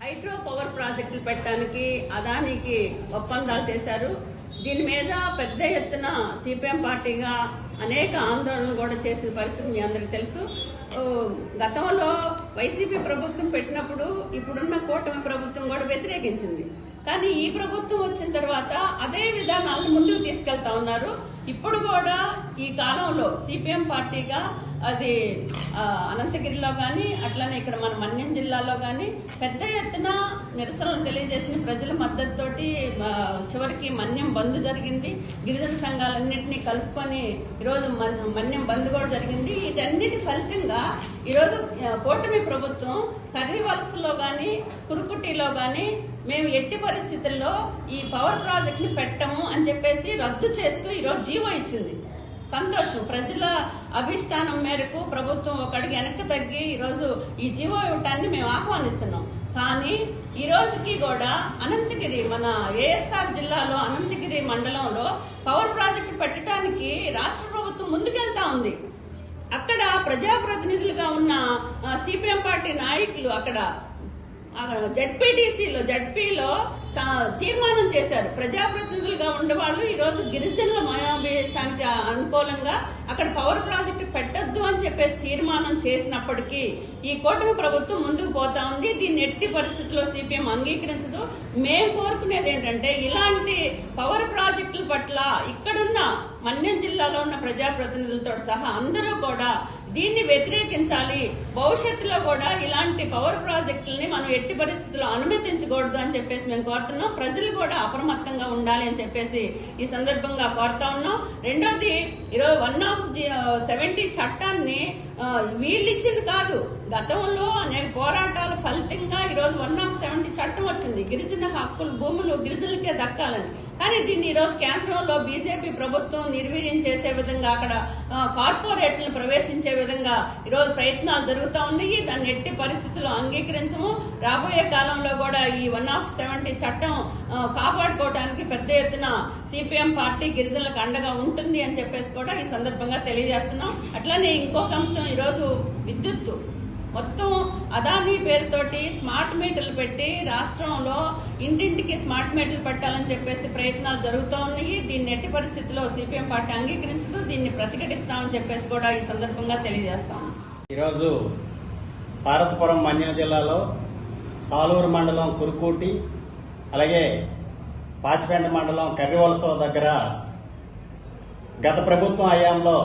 Hydro power ప్రాజెక్టులు పెట్టడానికి అదానికి ఒప్పందాలు చేశారు. దీని మీద పెద్ద ఎత్తున సిపిఎం పార్టీగా అనేక ఆందోళనలు కూడా చేసిన పరిస్థితి మీ అందరికీ తెలుసు. గతంలో వైసీపీ ప్రభుత్వం పెట్టినప్పుడు ఇప్పుడున్న కూటమి ప్రభుత్వం కూడా వ్యతిరేకించింది. కానీ ఈ ప్రభుత్వం వచ్చిన తర్వాత అదే విధానాలను ముందుకు తీసుకెళ్తా ఉన్నారు. ఇప్పుడు కూడా ఈ కాలంలో సిపిఎం పార్టీగా అది అనంతగిరిలో కానీ అట్లనే ఇక్కడ మన మన్యం జిల్లాలో కానీ పెద్ద ఎత్తున నిరసనలు తెలియజేసిన ప్రజల మద్దతు చివరికి మన్యం బంద్ జరిగింది. గిరిజన సంఘాలన్నింటినీ కలుపుకొని ఈరోజు మన్ మన్యం బంద్ కూడా జరిగింది. వీటన్నిటి ఫలితంగా ఈరోజు కూటమి ప్రభుత్వం కర్రీ వలసలో కానీ కురుకుటీలో కానీ మేము ఎట్టి పరిస్థితుల్లో ఈ పవర్ ప్రాజెక్ట్ని పెట్టము అని చెప్పేసి రద్దు చేస్తూ ఈరోజు జీవో ఇచ్చింది. సంతోషం. ప్రజల అభిష్టానం మేరకు ప్రభుత్వం ఒకటి వెనక్కి తగ్గి ఈరోజు ఈ జీవో ఇవ్వటాన్ని మేము ఆహ్వానిస్తున్నాం. కానీ ఈ రోజుకి కూడా అనంతగిరి మన ఏఎస్ఆర్ జిల్లాలో అనంతగిరి మండలంలో పవర్ ప్రాజెక్టు పెట్టడానికి రాష్ట్ర ప్రభుత్వం ముందుకెళ్తా ఉంది. అక్కడ ప్రజాప్రతినిధులుగా ఉన్న సిపిఎం పార్టీ నాయకులు అక్కడ జడ్పీటీసీలో జడ్పీలో తీర్మానం చేశారు. ప్రజాప్రతినిధులుగా ఉండేవాళ్ళు వాళ్ళు ఈరోజు గిరిజనుల మనోభిష్టానికి అనుకూలంగా అక్కడ పవర్ ప్రాజెక్టు పెట్టద్దు అని చెప్పేసి తీర్మానం చేసినప్పటికీ ఈ కూటమి ప్రభుత్వం ముందుకు పోతా ఉంది. దీన్ని ఎట్టి పరిస్థితుల్లో సిపిఎం అంగీకరించదు. మేము కోరుకునేది ఏంటంటే ఇలాంటి పవర్ ప్రాజెక్టుల పట్ల ఇక్కడున్న మన్యం జిల్లాలో ఉన్న ప్రజాప్రతినిధులతో సహా అందరూ కూడా దీన్ని వ్యతిరేకించాలి. భవిష్యత్తులో కూడా ఇలాంటి పవర్ ప్రాజెక్టులని మనం ఎట్టి పరిస్థితుల్లో అనుమతించకూడదు అని చెప్పేసి మేము కోరుతున్నాం. ప్రజలు కూడా అప్రమత్తంగా ఉండాలి అని చెప్పేసి ఈ సందర్భంగా కోరుతా ఉన్నాం. రెండోది ఈరోజు వన్ ఆఫ్ సెవెంటీ చట్టాన్ని వీళ్ళు ఇచ్చింది కాదు. గతంలో అనేక పోరాటాల ఫలితంగా ఈరోజు వన్ ఆఫ్ సెవెంటీ చట్టం వచ్చింది. గిరిజన హక్కులు భూములు గిరిజనులకే దక్కాలని. కానీ దీన్ని ఈరోజు కేంద్రంలో బీజేపీ ప్రభుత్వం నిర్వీర్యం చేసే విధంగా అక్కడ కార్పొరేట్లను ప్రవేశించే విధంగా ఈరోజు ప్రయత్నాలు జరుగుతూ ఉన్నాయి. దాన్ని ఎట్టి పరిస్థితుల్లో అంగీకరించము. రాబోయే కాలంలో కూడా ఈ వన్ ఆఫ్ సెవెంటీ చట్టం కాపాడుకోవడానికి పెద్ద ఎత్తున సిపిఎం పార్టీ గిరిజనులకు అండగా ఉంటుంది అని చెప్పేసి కూడా ఈ సందర్భంగా తెలియజేస్తున్నాం. అట్లనే ఇంకొక అంశం ఈరోజు విద్యుత్తు. మొత్తం అదానీ పేరుతోటి స్మార్ట్ మీటర్లు పెట్టి రాష్ట్రంలో ఇంటింటికి స్మార్ట్ మీటర్లు పెట్టాలని చెప్పేసి ప్రయత్నాలు జరుగుతూ ఉన్నాయి. దీన్ని ఎట్టి పరిస్థితుల్లో సిపిఎం పార్టీ అంగీకరించదు. దీన్ని ప్రతిఘటిస్తామని చెప్పేసి కూడా ఈ సందర్భంగా తెలియజేస్తాం ఈరోజు భారతపురం మన్యం జిల్లాలో సాలూరు మండలం కురుకూటి అలాగే పాచిపేంట మండలం కర్రివలస దగ్గర గత ప్రభుత్వం హయాంలో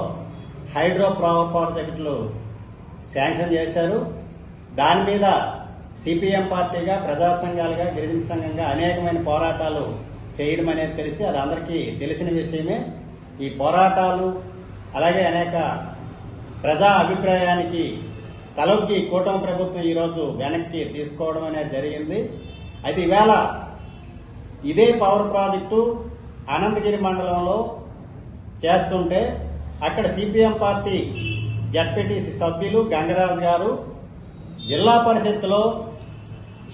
హైడ్రో పవర్ ప్రాజెక్టులు శాంక్షన్ చేశారు. దాని మీద సిపిఎం పార్టీగా ప్రజా సంఘాలుగా గిరిజన సంఘంగా అనేకమైన పోరాటాలు చేయడం అనేది తెలిసి అది అందరికీ తెలిసిన విషయమే. ఈ పోరాటాలు అలాగే అనేక ప్రజా అభిప్రాయానికి తలొగ్గి కూటమి ప్రభుత్వం ఈరోజు వెనక్కి తీసుకోవడం అనేది జరిగింది. అయితే ఈవేళ ఇదే పవర్ ప్రాజెక్టు అనంతగిరి మండలంలో చేస్తుంటే అక్కడ సిపిఎం పార్టీ జడ్పీటీసీ సభ్యులు గంగరాజు గారు జిల్లా పరిషత్తులో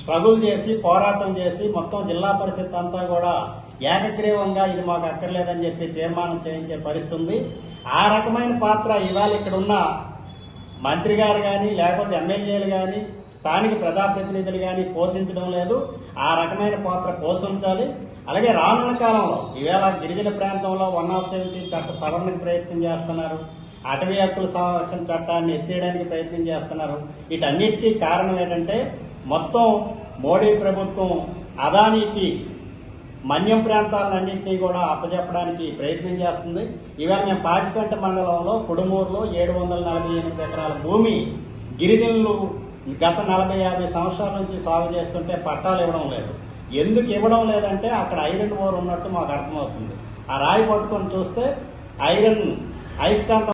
స్ట్రగుల్ చేసి పోరాటం చేసి మొత్తం జిల్లా పరిషత్ అంతా కూడా ఏకగ్రీవంగా ఇది మాకు అక్కర్లేదని చెప్పి తీర్మానం చేయించే పరిస్థితి ఉంది ఆ రకమైన పాత్ర ఇవాళ ఇక్కడున్న మంత్రి గారు కానీ లేకపోతే ఎమ్మెల్యేలు కానీ స్థానిక ప్రజాప్రతినిధులు కానీ పోషించడం లేదు. ఆ రకమైన పాత్ర పోషించాలి. అలాగే రానున్న కాలంలో ఈవేళ గిరిజన ప్రాంతంలో వన్ ఆఫ్ సెవెంటీ చట్ట సవరణకు ప్రయత్నం చేస్తున్నారు. అటవీ హక్కుల సంరక్షణ చట్టాన్ని ఎత్తేయడానికి ప్రయత్నం చేస్తున్నారు. వీటన్నిటికీ కారణం ఏంటంటే మొత్తం మోడీ ప్రభుత్వం అదానికి మన్యం ప్రాంతాలన్నింటినీ కూడా అప్పజెప్పడానికి ప్రయత్నం చేస్తుంది. ఇవాళ మేము పాచిపెంట మండలంలో కుడుమూరులో ఏడు వందల నలభై ఎనిమిది ఎకరాల భూమి గిరిజనులు గత నలభై యాభై సంవత్సరాల నుంచి సాగు చేస్తుంటే పట్టాలు ఇవ్వడం లేదు. ఎందుకు ఇవ్వడం లేదంటే అక్కడ ఐరన్ ఓర్ ఉన్నట్టు మాకు అర్థమవుతుంది. ఆ రాయి పట్టుకొని చూస్తే ఐరన్ అయస్కాంత